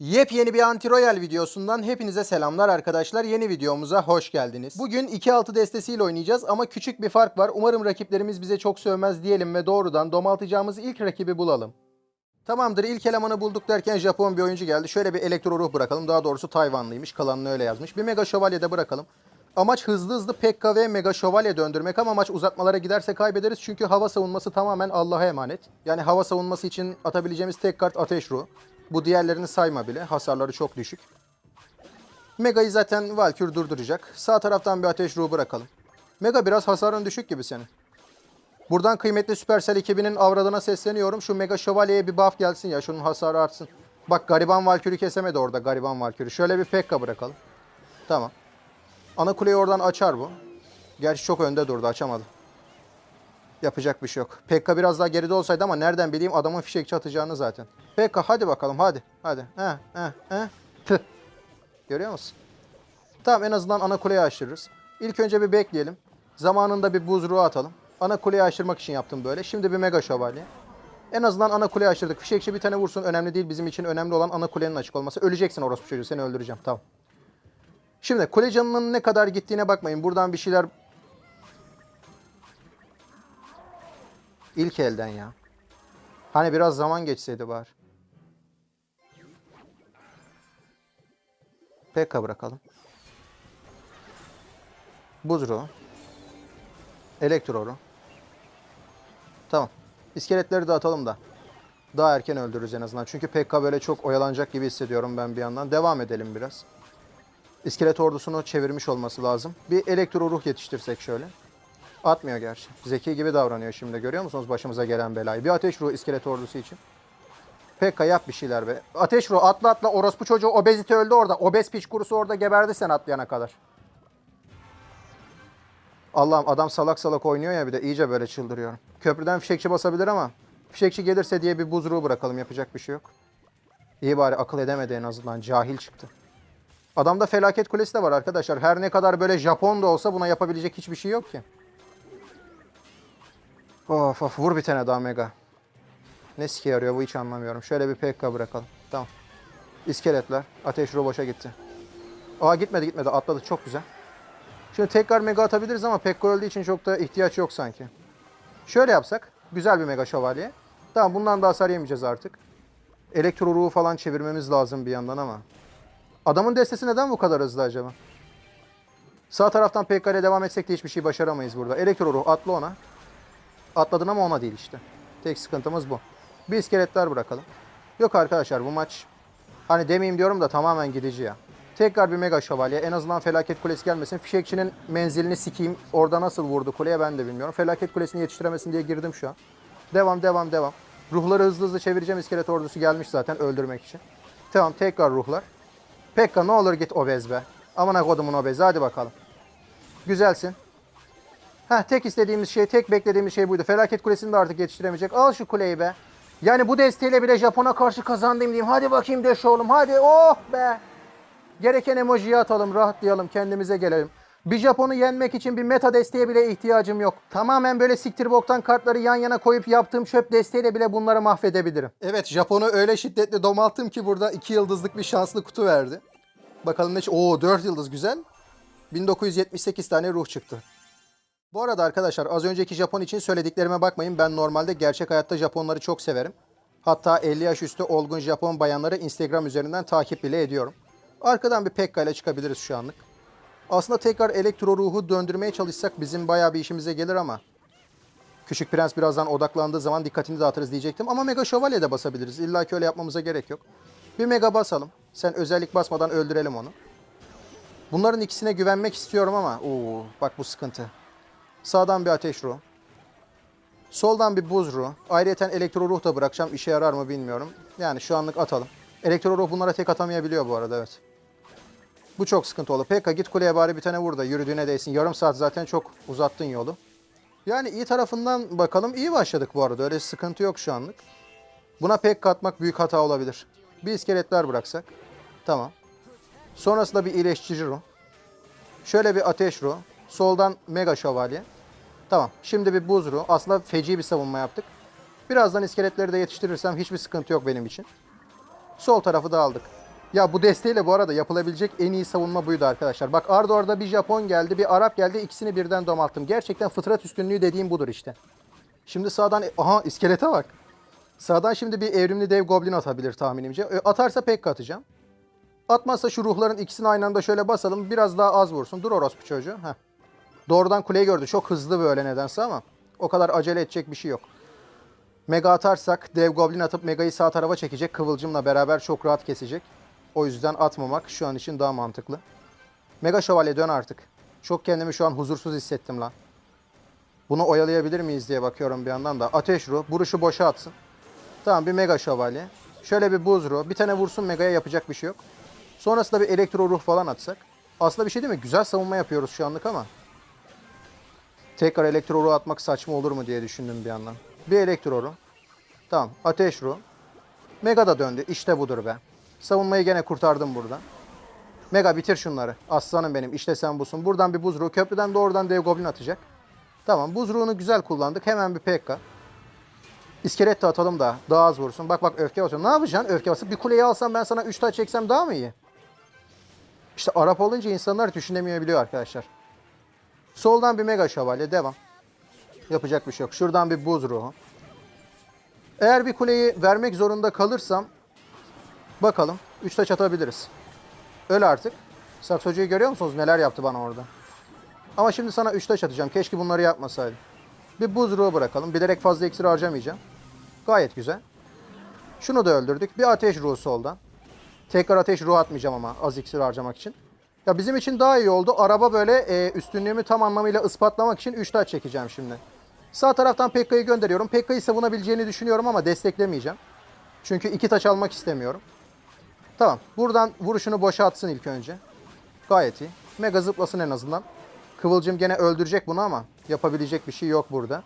Yepyeni bir anti-royal videosundan hepinize selamlar arkadaşlar. Yeni videomuza hoş geldiniz. Bugün 2-6 destesiyle oynayacağız ama küçük bir fark var. Umarım rakiplerimiz bize çok sövmez diyelim ve doğrudan domaltacağımız ilk rakibi bulalım. Tamamdır ilk elemanı bulduk derken Japon bir oyuncu geldi. Şöyle bir elektro ruh bırakalım. Daha doğrusu Tayvanlıymış. Kalanını öyle yazmış. Bir mega şövalye de bırakalım. Amaç hızlı hızlı Pekka ve Mega Şövalye döndürmek ama maç uzatmalara giderse kaybederiz. Çünkü hava savunması tamamen Allah'a emanet. Yani hava savunması için atabileceğimiz tek kart Ateş Ruhu. Bu diğerlerini sayma bile. Hasarları çok düşük. Mega'yı zaten Valkür durduracak. Sağ taraftan bir Ateş Ruhu bırakalım. Mega biraz hasarın düşük gibi senin. Buradan kıymetli Supercell ekibinin avradına sesleniyorum. Şu Mega Şövalye'ye bir buff gelsin ya. Şunun hasarı artsın. Bak gariban Valkür'ü kesemedi orada gariban Valkür'ü. Şöyle bir Pekka bırakalım. Tamam. Ana kuleyi oradan açar bu. Gerçi çok önde durdu açamadı. Yapacak bir şey yok. Pekka biraz daha geride olsaydı ama nereden bileyim adamın fişekçi atacağını zaten. Pekka hadi bakalım hadi. Hadi. Heh, heh, heh. Tüh. Görüyor musun? Tamam en azından ana kuleyi aşırırız. İlk önce bir bekleyelim. Zamanında bir buzruğu atalım. Ana kuleyi aşırmak için yaptım böyle. Şimdi bir mega şövalye. En azından ana kuleyi aşırdık. Fişekçi bir tane vursun önemli değil. Bizim için önemli olan ana kulenin açık olması. Öleceksin orospu çocuğu seni öldüreceğim. Tamam. Şimdi kule canının ne kadar gittiğine bakmayın. Buradan bir şeyler... İlk elden ya. Hani biraz zaman geçseydi bari. Pekka bırakalım. Buzru. Elektroru. Tamam. İskeletleri de atalım da. Daha erken öldürürüz en azından. Çünkü Pekka böyle çok oyalanacak gibi hissediyorum ben bir yandan. Devam edelim biraz. İskelet ordusunu çevirmiş olması lazım. Bir elektro ruh yetiştirsek şöyle. Atmıyor gerçi. Zeki gibi davranıyor şimdi. Görüyor musunuz başımıza gelen belayı? Bir ateş ruhu iskelet ordusu için. Pekka yap bir şeyler be. Ateş ruhu atla atla. Orospu çocuğu obezite öldü orada. Obez piç kurusu orada geberdi sen atlayana kadar. Allah'ım adam salak salak oynuyor ya bir de iyice böyle çıldırıyorum. Köprüden fişekçi basabilir ama fişekçi gelirse diye bir buzruğu bırakalım. Yapacak bir şey yok. İyi bari akıl edemedi en azından. Cahil çıktı. Adamda felaket kulesi de var arkadaşlar. Her ne kadar böyle Japon da olsa buna yapabilecek hiçbir şey yok ki. Of of vur bir tane daha mega. Ne sike yarıyor bu hiç anlamıyorum. Şöyle bir PK bırakalım. Tamam. İskeletler. Ateş roboşa gitti. Aa gitmedi gitmedi atladı çok güzel. Şimdi tekrar mega atabiliriz ama Pekka öldüğü için çok da ihtiyaç yok sanki. Şöyle yapsak. Güzel bir mega şövalye. Tamam bundan da hasar yemeyeceğiz artık. Elektro ruhu falan çevirmemiz lazım bir yandan ama. Adamın destesi neden bu kadar hızlı acaba? Sağ taraftan PK devam etsek de hiçbir şey başaramayız burada. Elektro ruh atla ona. Atladın ama ona değil işte. Tek sıkıntımız bu. Bir iskeletler bırakalım. Yok arkadaşlar bu maç hani demeyeyim diyorum da tamamen gidici ya. Tekrar bir mega şövalye. En azından felaket kulesi gelmesin. Fişekçinin menzilini sikeyim. Orada nasıl vurdu kuleye ben de bilmiyorum. Felaket kulesini yetiştiremesin diye girdim şu an. Devam devam devam. Ruhları hızlı hızlı çevireceğim. İskelet ordusu gelmiş zaten öldürmek için. Tamam tekrar ruhlar. Pekka ne olur git obez be. Amına kodumun obezi hadi bakalım. Güzelsin. Heh tek istediğimiz şey, tek beklediğimiz şey buydu. Felaket kulesini de artık yetiştiremeyecek. Al şu kuleyi be. Yani bu desteğiyle bile Japon'a karşı kazandım diyeyim. Hadi bakayım deş oğlum hadi oh be. Gereken emojiyi atalım, rahatlayalım, kendimize gelelim. Bir Japon'u yenmek için bir meta desteğe bile ihtiyacım yok. Tamamen böyle siktir boktan kartları yan yana koyup yaptığım çöp desteğiyle bile bunları mahvedebilirim. Evet Japon'u öyle şiddetle domalttım ki burada 2 yıldızlık bir şanslı kutu verdi. Bakalım ne... Oo 4 yıldız güzel. 1978 tane ruh çıktı. Bu arada arkadaşlar az önceki Japon için söylediklerime bakmayın. Ben normalde gerçek hayatta Japonları çok severim. Hatta 50 yaş üstü olgun Japon bayanları Instagram üzerinden takip bile ediyorum. Arkadan bir Pekka ile çıkabiliriz şu anlık. Aslında tekrar elektro ruhu döndürmeye çalışsak bizim bayağı bir işimize gelir ama. Küçük Prens birazdan odaklandığı zaman dikkatini dağıtırız diyecektim. Ama Mega Şövalye de basabiliriz. İlla ki öyle yapmamıza gerek yok. Bir Mega basalım. Sen özellik basmadan öldürelim onu. Bunların ikisine güvenmek istiyorum ama. Oo, bak bu sıkıntı. Sağdan bir ateş ruhu. Soldan bir buz ruhu. Ayrıca elektro ruh da bırakacağım. İşe yarar mı bilmiyorum. Yani şu anlık atalım. Elektro ruh bunlara tek atamayabiliyor bu arada evet. Bu çok sıkıntı Pekka git kuleye bari bir tane vur da yürüdüğüne değsin. Yarım saat zaten çok uzattın yolu. Yani iyi tarafından bakalım. iyi başladık bu arada. Öyle sıkıntı yok şu anlık. Buna Pekka atmak büyük hata olabilir. Bir iskeletler bıraksak. Tamam. Sonrasında bir iyileştirici ruh. Şöyle bir ateş ruh. Soldan mega şövalye. Tamam. Şimdi bir buz ruh. Aslında feci bir savunma yaptık. Birazdan iskeletleri de yetiştirirsem hiçbir sıkıntı yok benim için. Sol tarafı da aldık. Ya bu desteğiyle bu arada yapılabilecek en iyi savunma buydu arkadaşlar. Bak arda orada bir Japon geldi, bir Arap geldi. ikisini birden domalttım. Gerçekten fıtrat üstünlüğü dediğim budur işte. Şimdi sağdan... Aha iskelete bak. Sağdan şimdi bir evrimli dev goblin atabilir tahminimce. E, Atarsa pek atacağım. Atmazsa şu ruhların ikisini aynı anda şöyle basalım. Biraz daha az vursun. Dur orospu çocuğu. Heh. Doğrudan kuleyi gördü. Çok hızlı böyle nedense ama o kadar acele edecek bir şey yok. Mega atarsak dev goblin atıp Mega'yı sağ tarafa çekecek. Kıvılcımla beraber çok rahat kesecek. O yüzden atmamak şu an için daha mantıklı. Mega şövalye dön artık. Çok kendimi şu an huzursuz hissettim lan. Bunu oyalayabilir miyiz diye bakıyorum bir yandan da. Ateş ruh. Buruşu boşa atsın. Tamam bir mega şövalye. Şöyle bir buz ruh. Bir tane vursun megaya yapacak bir şey yok. Sonrasında bir elektro ruh falan atsak. Aslında bir şey değil mi? Güzel savunma yapıyoruz şu anlık ama. Tekrar elektro ruh atmak saçma olur mu diye düşündüm bir yandan. Bir elektro ruh. Tamam. Ateş ruh. Mega da döndü. İşte budur be. Savunmayı gene kurtardım burada. Mega bitir şunları. Aslanım benim. İşte sen busun. Buradan bir buz ruhu. Köprüden doğrudan dev goblin atacak. Tamam. Buz ruhunu güzel kullandık. Hemen bir PK. İskelet de atalım da daha az vursun. Bak bak öfke basıyor. Ne yapacaksın öfke basıp? Bir kuleyi alsam ben sana 3 taç çeksem daha mı iyi? İşte Arap olunca insanlar düşünemeyebiliyor arkadaşlar. Soldan bir mega şövalye. Devam. Yapacak bir şey yok. Şuradan bir buz ruhu. Eğer bir kuleyi vermek zorunda kalırsam bakalım 3 taç atabiliriz. Öl artık. Saksocuyu görüyor musunuz? Neler yaptı bana orada. Ama şimdi sana 3 taş atacağım. Keşke bunları yapmasaydım. Bir buz ruhu bırakalım. Bilerek fazla iksir harcamayacağım. Gayet güzel. Şunu da öldürdük. Bir ateş ruhu soldan. Tekrar ateş ruhu atmayacağım ama az iksir harcamak için. Ya bizim için daha iyi oldu. Araba böyle e, üstünlüğümü tam anlamıyla ispatlamak için 3 taç çekeceğim şimdi. Sağ taraftan Pekka'yı gönderiyorum. Pekka'yı savunabileceğini düşünüyorum ama desteklemeyeceğim. Çünkü iki taç almak istemiyorum. Tamam. Buradan vuruşunu boşa atsın ilk önce. Gayet iyi. Mega zıplasın en azından. Kıvılcım gene öldürecek bunu ama yapabilecek bir şey yok burada.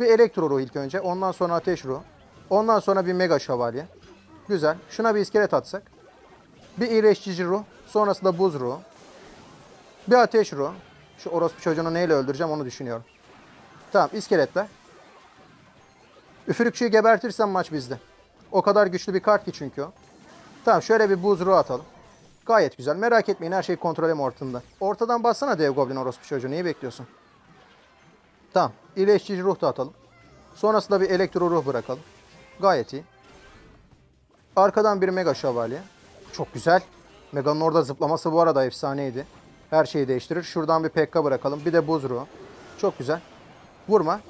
Bir elektro ruhu ilk önce. Ondan sonra ateş ruhu. Ondan sonra bir mega şövalye. Güzel. Şuna bir iskelet atsak. Bir iyileştirici ruh. Sonrasında buz ruhu. Bir ateş ruhu. Şu orospu çocuğunu neyle öldüreceğim onu düşünüyorum. Tamam iskeletler. Üfürükçüyü gebertirsem maç bizde. O kadar güçlü bir kart ki çünkü o. Tamam şöyle bir buz ruhu atalım. Gayet güzel. Merak etmeyin her şey kontrolüm ortında. Ortadan bassana dev goblin orospu çocuğu. Neyi bekliyorsun? Tamam. İyileştirici ruh da atalım. Sonrasında bir elektro ruh bırakalım. Gayet iyi. Arkadan bir mega şövalye. Çok güzel. Mega'nın orada zıplaması bu arada efsaneydi. Her şeyi değiştirir. Şuradan bir pekka bırakalım. Bir de buz ruhu. Çok güzel. Vurma.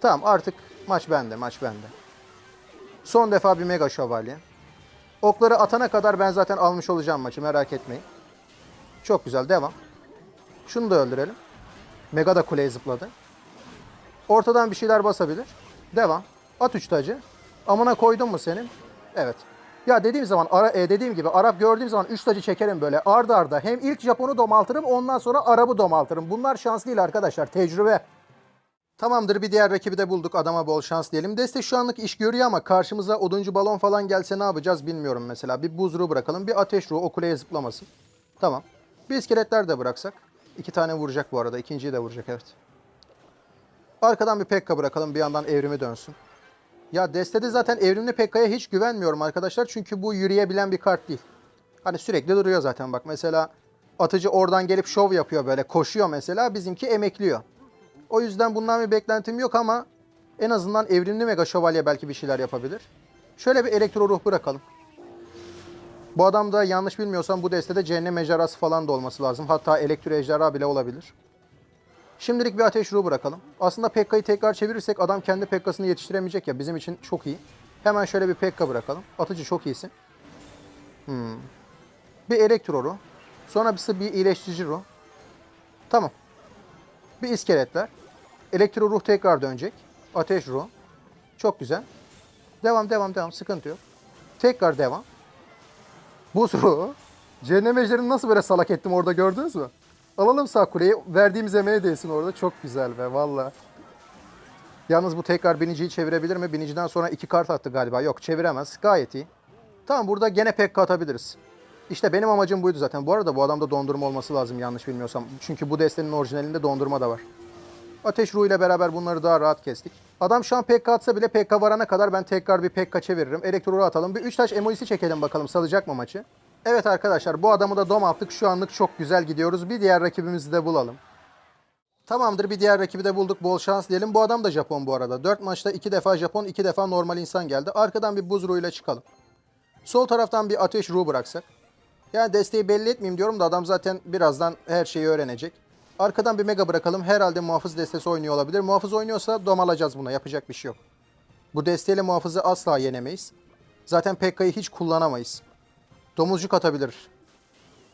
Tamam artık maç bende. Maç bende. Son defa bir mega şövalye. Okları atana kadar ben zaten almış olacağım maçı merak etmeyin. Çok güzel devam. Şunu da öldürelim. Mega da kuleye zıpladı. Ortadan bir şeyler basabilir. Devam. At üç tacı. Amına koydun mu senin? Evet. Ya dediğim zaman ara, e, dediğim gibi Arap gördüğüm zaman üç tacı çekerim böyle arda arda. Hem ilk Japon'u domaltırım ondan sonra Arap'ı domaltırım. Bunlar şans değil arkadaşlar. Tecrübe. Tamamdır bir diğer rakibi de bulduk. Adama bol şans diyelim. Deste şu anlık iş görüyor ama karşımıza oduncu balon falan gelse ne yapacağız bilmiyorum mesela. Bir buz bırakalım. Bir ateş ruhu o kuleye zıplamasın. Tamam. Bir iskeletler de bıraksak. İki tane vuracak bu arada. İkinciyi de vuracak evet. Arkadan bir Pekka bırakalım. Bir yandan evrimi dönsün. Ya destede zaten evrimli Pekka'ya hiç güvenmiyorum arkadaşlar. Çünkü bu yürüyebilen bir kart değil. Hani sürekli duruyor zaten bak. Mesela atıcı oradan gelip şov yapıyor böyle. Koşuyor mesela. Bizimki emekliyor. O yüzden bundan bir beklentim yok ama en azından evrimli mega şövalye belki bir şeyler yapabilir. Şöyle bir elektro ruh bırakalım. Bu adam da yanlış bilmiyorsam bu destede cehennem ejderhası falan da olması lazım. Hatta elektro ejderha bile olabilir. Şimdilik bir ateş ruhu bırakalım. Aslında Pekka'yı tekrar çevirirsek adam kendi Pekka'sını yetiştiremeyecek ya. Bizim için çok iyi. Hemen şöyle bir Pekka bırakalım. Atıcı çok iyisin. Hmm. Bir elektro ruh. Sonra bir, iyileştirici ruh. Tamam. Bir iskeletler. Elektro ruh tekrar dönecek. Ateş ruh. Çok güzel. Devam devam devam. Sıkıntı yok. Tekrar devam. Buz ruhu. Cehennem nasıl böyle salak ettim orada gördünüz mü? Alalım sağ kuleyi. Verdiğimiz emeğe değsin orada. Çok güzel be valla. Yalnız bu tekrar biniciyi çevirebilir mi? Biniciden sonra iki kart attı galiba. Yok çeviremez. Gayet iyi. Tamam burada gene pek atabiliriz. İşte benim amacım buydu zaten. Bu arada bu adamda dondurma olması lazım yanlış bilmiyorsam. Çünkü bu destenin orijinalinde dondurma da var. Ateş ruhu ile beraber bunları daha rahat kestik. Adam şu an PK atsa bile PK varana kadar ben tekrar bir PK çeviririm. Elektroru atalım. Bir 3 taş emojisi çekelim bakalım salacak mı maçı? Evet arkadaşlar bu adamı da dom attık. Şu anlık çok güzel gidiyoruz. Bir diğer rakibimizi de bulalım. Tamamdır bir diğer rakibi de bulduk. Bol şans diyelim. Bu adam da Japon bu arada. 4 maçta 2 defa Japon 2 defa normal insan geldi. Arkadan bir buz ruhuyla çıkalım. Sol taraftan bir ateş ruhu bıraksak. Yani desteği belli etmeyeyim diyorum da adam zaten birazdan her şeyi öğrenecek. Arkadan bir mega bırakalım. Herhalde muhafız destesi oynuyor olabilir. Muhafız oynuyorsa dom alacağız buna. Yapacak bir şey yok. Bu desteğiyle muhafızı asla yenemeyiz. Zaten Pekka'yı hiç kullanamayız. Domuzcuk atabilir.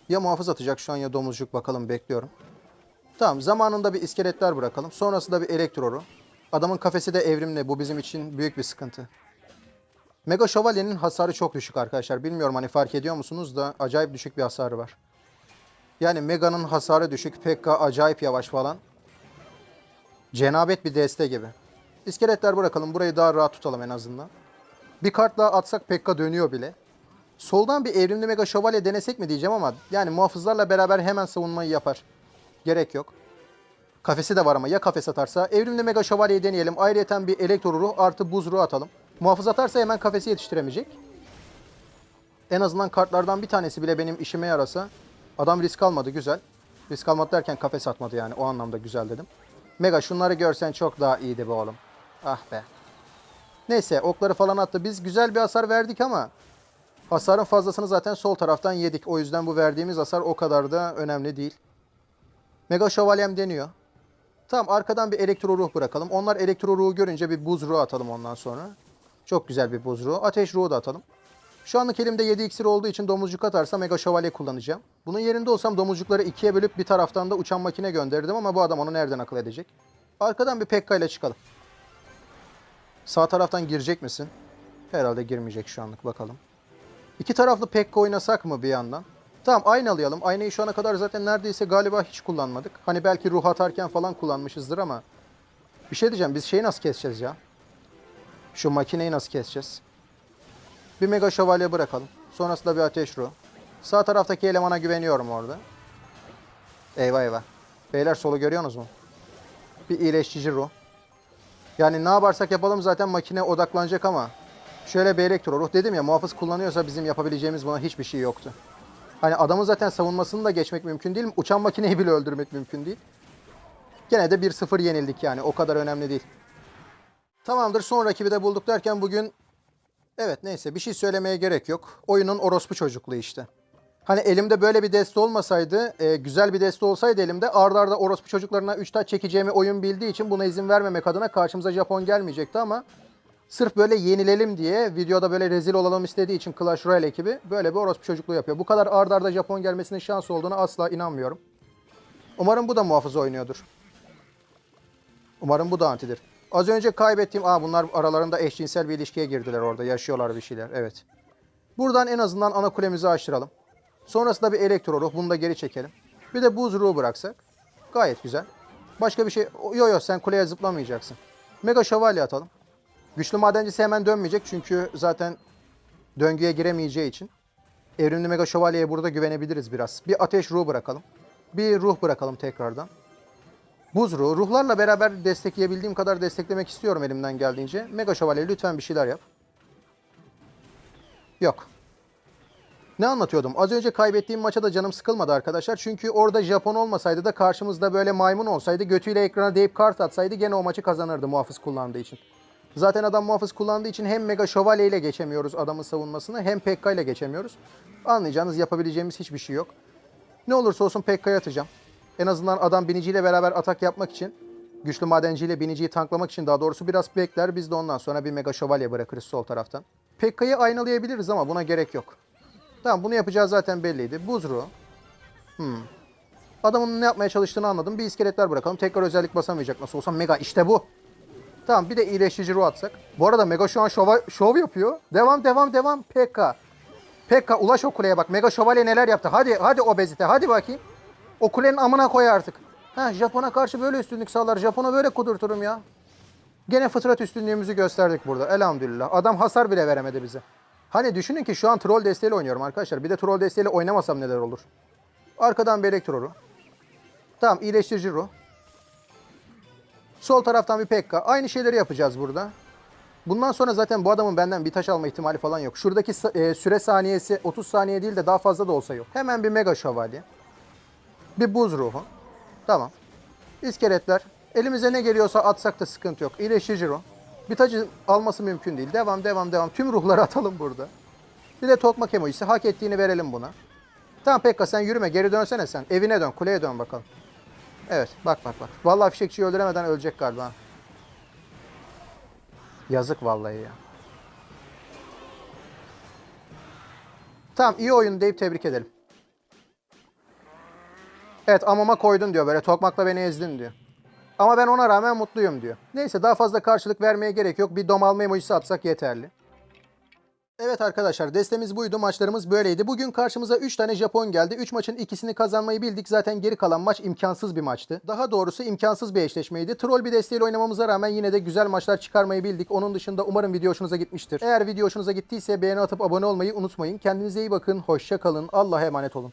Ya muhafız atacak şu an ya domuzcuk bakalım bekliyorum. Tamam zamanında bir iskeletler bırakalım. Sonrasında bir elektroru. Adamın kafesi de evrimli. Bu bizim için büyük bir sıkıntı. Mega Şövalye'nin hasarı çok düşük arkadaşlar. Bilmiyorum hani fark ediyor musunuz da acayip düşük bir hasarı var. Yani Mega'nın hasarı düşük. Pekka acayip yavaş falan. Cenabet bir deste gibi. İskeletler bırakalım. Burayı daha rahat tutalım en azından. Bir kart daha atsak Pekka dönüyor bile. Soldan bir evrimli Mega Şövalye denesek mi diyeceğim ama yani muhafızlarla beraber hemen savunmayı yapar. Gerek yok. Kafesi de var ama ya kafes atarsa. Evrimli Mega Şövalye'yi deneyelim. Ayrıyeten bir elektro ruh artı buz ruhu atalım. Muhafız atarsa hemen kafesi yetiştiremeyecek. En azından kartlardan bir tanesi bile benim işime yarasa. Adam risk almadı güzel. Risk almadı derken kafes atmadı yani o anlamda güzel dedim. Mega şunları görsen çok daha iyiydi be oğlum. Ah be. Neyse okları falan attı. Biz güzel bir hasar verdik ama hasarın fazlasını zaten sol taraftan yedik. O yüzden bu verdiğimiz hasar o kadar da önemli değil. Mega şövalyem deniyor. Tamam arkadan bir elektro ruh bırakalım. Onlar elektro ruhu görünce bir buz ruhu atalım ondan sonra. Çok güzel bir buz ruhu. Ateş ruhu da atalım. Şu anlık elimde 7 iksir olduğu için domuzcuk atarsa mega şövalye kullanacağım. Bunun yerinde olsam domuzcukları ikiye bölüp bir taraftan da uçan makine gönderirdim ama bu adam onu nereden akıl edecek? Arkadan bir Pekka ile çıkalım. Sağ taraftan girecek misin? Herhalde girmeyecek şu anlık bakalım. İki taraflı Pekka oynasak mı bir yandan? Tamam aynı alayalım. Aynayı şu ana kadar zaten neredeyse galiba hiç kullanmadık. Hani belki ruh atarken falan kullanmışızdır ama. Bir şey diyeceğim biz şeyi nasıl keseceğiz ya? Şu makineyi nasıl keseceğiz? Bir mega şövalye bırakalım. Sonrasında bir ateş ruhu. Sağ taraftaki elemana güveniyorum orada. Eyvah eyvah. Beyler solu görüyorsunuz mu? Bir iyileştirici ruh. Yani ne yaparsak yapalım zaten makine odaklanacak ama. Şöyle bir elektro ruh dedim ya muhafız kullanıyorsa bizim yapabileceğimiz buna hiçbir şey yoktu. Hani adamın zaten savunmasını da geçmek mümkün değil. Uçan makineyi bile öldürmek mümkün değil. Gene de 1-0 yenildik yani. O kadar önemli değil. Tamamdır. Son rakibi de bulduk derken bugün Evet neyse bir şey söylemeye gerek yok. Oyunun orospu çocukluğu işte. Hani elimde böyle bir deste olmasaydı, e, güzel bir deste olsaydı elimde ardarda arda orospu çocuklarına 3 taç çekeceğimi oyun bildiği için buna izin vermemek adına karşımıza Japon gelmeyecekti ama sırf böyle yenilelim diye videoda böyle rezil olalım istediği için Clash Royale ekibi böyle bir orospu çocukluğu yapıyor. Bu kadar ardarda arda Japon gelmesinin şans olduğunu asla inanmıyorum. Umarım bu da muhafız oynuyordur. Umarım bu da antidir. Az önce kaybettiğim... Aa bunlar aralarında eşcinsel bir ilişkiye girdiler orada. Yaşıyorlar bir şeyler. Evet. Buradan en azından ana kulemizi açtıralım. Sonrasında bir elektro ruh. Bunu da geri çekelim. Bir de buz ruhu bıraksak. Gayet güzel. Başka bir şey... Yo yo sen kuleye zıplamayacaksın. Mega şövalye atalım. Güçlü madencisi hemen dönmeyecek. Çünkü zaten döngüye giremeyeceği için. Evrimli mega şövalyeye burada güvenebiliriz biraz. Bir ateş ruhu bırakalım. Bir ruh bırakalım tekrardan. Buz ruhu. Ruhlarla beraber destekleyebildiğim kadar desteklemek istiyorum elimden geldiğince. Mega Şövalye lütfen bir şeyler yap. Yok. Ne anlatıyordum? Az önce kaybettiğim maça da canım sıkılmadı arkadaşlar. Çünkü orada Japon olmasaydı da karşımızda böyle maymun olsaydı götüyle ekrana deyip kart atsaydı gene o maçı kazanırdı muhafız kullandığı için. Zaten adam muhafız kullandığı için hem Mega Şövalye ile geçemiyoruz adamın savunmasını hem Pekka ile geçemiyoruz. Anlayacağınız yapabileceğimiz hiçbir şey yok. Ne olursa olsun Pekka'ya atacağım. En azından adam biniciyle beraber atak yapmak için, güçlü madenciyle biniciyi tanklamak için daha doğrusu biraz bekler. Biz de ondan sonra bir mega şövalye bırakırız sol taraftan. Pekka'yı aynalayabiliriz ama buna gerek yok. Tamam bunu yapacağı zaten belliydi. Buzru. Hmm. Adamın ne yapmaya çalıştığını anladım. Bir iskeletler bırakalım. Tekrar özellik basamayacak nasıl olsa. Mega işte bu. Tamam bir de iyileştirici ruh atsak. Bu arada Mega şu an şova, şov yapıyor. Devam devam devam. Pekka. Pekka ulaş o kuleye bak. Mega şövalye neler yaptı. Hadi hadi obezite. Hadi bakayım. O kulenin amına koy artık. Ha Japon'a karşı böyle üstünlük sağlar. Japon'a böyle kudurturum ya. Gene fıtrat üstünlüğümüzü gösterdik burada. Elhamdülillah. Adam hasar bile veremedi bize. Hani düşünün ki şu an troll desteğiyle oynuyorum arkadaşlar. Bir de troll desteğiyle oynamasam neler olur. Arkadan bir elektroru. Tamam iyileştirici ruh. Sol taraftan bir Pekka. Aynı şeyleri yapacağız burada. Bundan sonra zaten bu adamın benden bir taş alma ihtimali falan yok. Şuradaki e, süre saniyesi 30 saniye değil de daha fazla da olsa yok. Hemen bir mega şövalye. Bir buz ruhu. Tamam. İskeletler. Elimize ne geliyorsa atsak da sıkıntı yok. İyileştirici ruh. Bir tacı alması mümkün değil. Devam devam devam. Tüm ruhları atalım burada. Bir de tokmak emojisi. Hak ettiğini verelim buna. Tamam Pekka sen yürüme. Geri dönsene sen. Evine dön. Kuleye dön bakalım. Evet. Bak bak bak. Vallahi fişekçiyi öldüremeden ölecek galiba. Yazık vallahi ya. Tamam iyi oyun deyip tebrik edelim. Evet amama koydun diyor böyle tokmakla beni ezdin diyor. Ama ben ona rağmen mutluyum diyor. Neyse daha fazla karşılık vermeye gerek yok. Bir domalma emojisi atsak yeterli. Evet arkadaşlar destemiz buydu. Maçlarımız böyleydi. Bugün karşımıza 3 tane Japon geldi. 3 maçın ikisini kazanmayı bildik. Zaten geri kalan maç imkansız bir maçtı. Daha doğrusu imkansız bir eşleşmeydi. Troll bir desteğiyle oynamamıza rağmen yine de güzel maçlar çıkarmayı bildik. Onun dışında umarım video hoşunuza gitmiştir. Eğer video hoşunuza gittiyse beğeni atıp abone olmayı unutmayın. Kendinize iyi bakın. Hoşça kalın. Allah'a emanet olun.